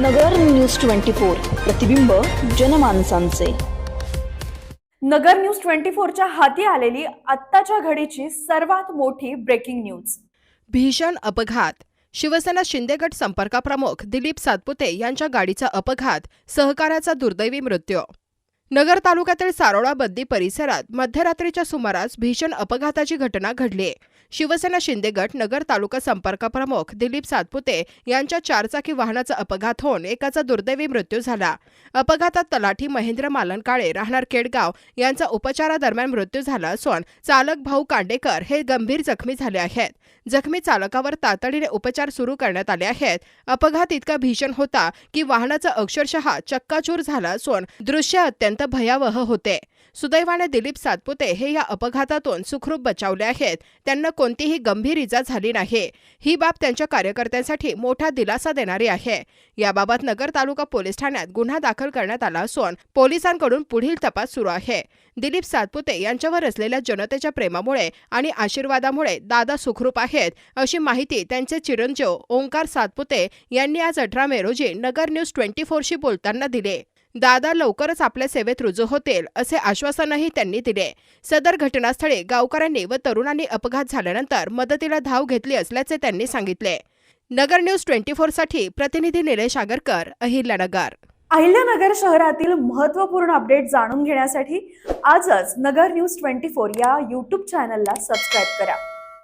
नगर news twenty four प्रतिबिंब जनमानसांचे. नगर news twenty फोरच्या हाती आलेली आत्ताच्या घडीची सर्वात मोठी ब्रेकिंग न्यूज भीषण अपघात. शिवसेना शिंदेगट संपर्कप्रमुख दिलीप सातपुते यांच्या गाडीचा अपघात सहकाऱ्याचा दुर्दैवी मृत्यू. नगर तालुक्यातील सारोळा बद्दी परिसरात मध्यरात्रीच्या सुमारास भीषण अपघाताची घटना घडली. शिवसेना शिंदेगट नगर तालुका संपर्क प्रमुख दिलीप सातपुते यांच्या चारचाकी वाहनाचा अपघात होऊन एकाचा दुर्दैवी मृत्यू झाला. अपघातात तलाठी महेंद्र मालनकाळे राहणार केडगाव यांचा उपचारादरम्यान मृत्यू झाला असून चालक भाऊ कांडेकर हे गंभीर जखमी झाले आहेत. जखमी चालकावर तातडीने उपचार सुरू करण्यात आले आहेत. अपघात इतका भीषण होता की वाहनाचा अक्षरशः चक्काचूर झाला असून दृश्य अत्यंत भयावह होते. सुदैवाने दिलीप सातपुते हे या अपघातातून सुखरूप बचावले आहेत. त्यांना कोणतीही गंभीर इजा झाली नाही. ही बाब त्यांच्या कार्यकर्त्यांसाठी मोठा दिलासा देणारी आहे. याबाबत नगर तालुका पोलीस ठाण्यात गुन्हा दाखल करण्यात आला असून पोलिसांकडून पुढील तपास सुरू आहे. दिलीप सातपुते यांच्यावर असलेल्या जनतेच्या प्रेमामुळे आणि आशीर्वादामुळे दादा सुखरूप आहेत अशी माहिती त्यांचे चिरंजीव ओंकार सातपुते यांनी आज अठरा मे रोजी नगर न्यूज ट्वेंटी फोरशी बोलताना दिले. दादा लवकरच आपल्या सेवेत रुजू होतील असे आश्वासनही त्यांनी दिले. सदर घटनास्थळी गावकऱ्यांनी व तरुणांनी अपघात झाल्यानंतर मदतीला धाव घेतली असल्याचे त्यांनी सांगितले. नगर न्यूज ट्वेंटी साठी प्रतिनिधी निलेश आगरकर अहिल्यानगर अहिल्यानगर शहरातील महत्त्वपूर्ण अपडेट जाणून घेण्यासाठी आजच नगर न्यूज ट्वेंटी फोर या यूट्यूब चॅनलला सबस्क्राईब करा.